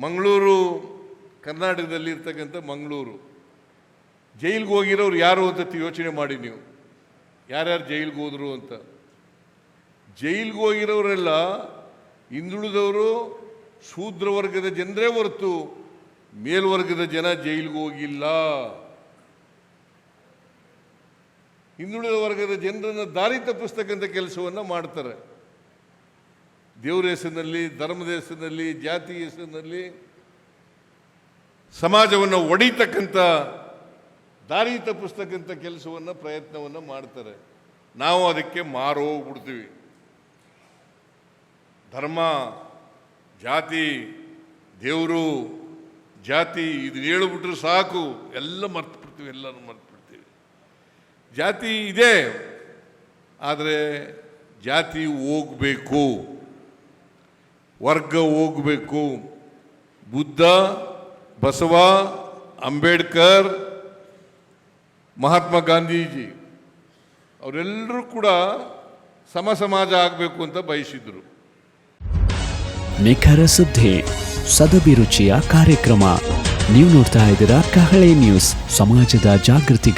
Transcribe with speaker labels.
Speaker 1: ಮಂಗಳೂರು, ಕರ್ನಾಟಕದಲ್ಲಿ ಇರ್ತಕ್ಕಂಥ ಮಂಗಳೂರು. ಜೈಲಿಗೆ ಹೋಗಿರೋರು ಯಾರು ಅಂತ ಯೋಚನೆ ಮಾಡಿ ನೀವು. ಯಾರ್ಯಾರು ಜೈಲಿಗೆ ಹೋದರು ಅಂತ. ಜೈಲಿಗೆ ಹೋಗಿರೋರೆಲ್ಲ ಹಿಂದುಳಿದವರು ಶೂದ್ರ ವರ್ಗದ ಜನರೇ ಹೊರತು ಮೇಲ್ವರ್ಗದ ಜನ ಜೈಲಿಗೆ ಹೋಗಿಲ್ಲ. ಹಿಂದುಳಿದ ವರ್ಗದ ಜನರನ್ನು ದಾರಿ ತಪ್ಪಿಸ್ತಕ್ಕಂಥ ಕೆಲಸವನ್ನು ಮಾಡ್ತಾರೆ. ದೇವರ ಹೆಸರಿನಲ್ಲಿ, ಧರ್ಮದ ಹೆಸರಿನಲ್ಲಿ, ಜಾತಿ ಹೆಸರಿನಲ್ಲಿ ಸಮಾಜವನ್ನು ಒಡೀತಕ್ಕಂಥ ದಾರಿ ತಪ್ಪಿಸ್ತಕ್ಕಂಥ ಕೆಲಸವನ್ನು, ಪ್ರಯತ್ನವನ್ನು ಮಾಡ್ತಾರೆ. ನಾವು ಅದಕ್ಕೆ ಮಾರು ಹೋಗ್ಬಿಡ್ತೀವಿ ಧರ್ಮ, ಜಾತಿ, ದೇವರು, ಜಾತಿ ಇದು ಹೇಳ್ಬಿಟ್ರೆ ಸಾಕು. ಎಲ್ಲ ಮರ್ತು ಬಿಡ್ತೀವಿ ಎಲ್ಲರೂ ಮರ್ತು ಬಿಡ್ತೀವಿ ಜಾತಿ ಇದೆ, ಆದರೆ ಜಾತಿ ಹೋಗಬೇಕು. ವರ್ಗ ಹೋಗಬೇಕು. ಬುದ್ಧ, ಬಸವ, ಅಂಬೇಡ್ಕರ್, ಮಹಾತ್ಮ ಗಾಂಧೀಜಿ, ಅವರೆಲ್ಲರೂ ಕೂಡ ಸಮ ಸಮಾಜ ಆಗಬೇಕು ಅಂತ ಬಯಸಿದ್ರು.
Speaker 2: ನಿಖರ ಸುದ್ದಿ ಸದಭಿರುಚಿಯ ಕಾರ್ಯಕ್ರಮ. ನೀವು ನೋಡ್ತಾ ಇದ್ದೀರಾ ಕಹಳೆ ನ್ಯೂಸ್, ಸಮಾಜದ ಜಾಗೃತಿಗಾಗಿ.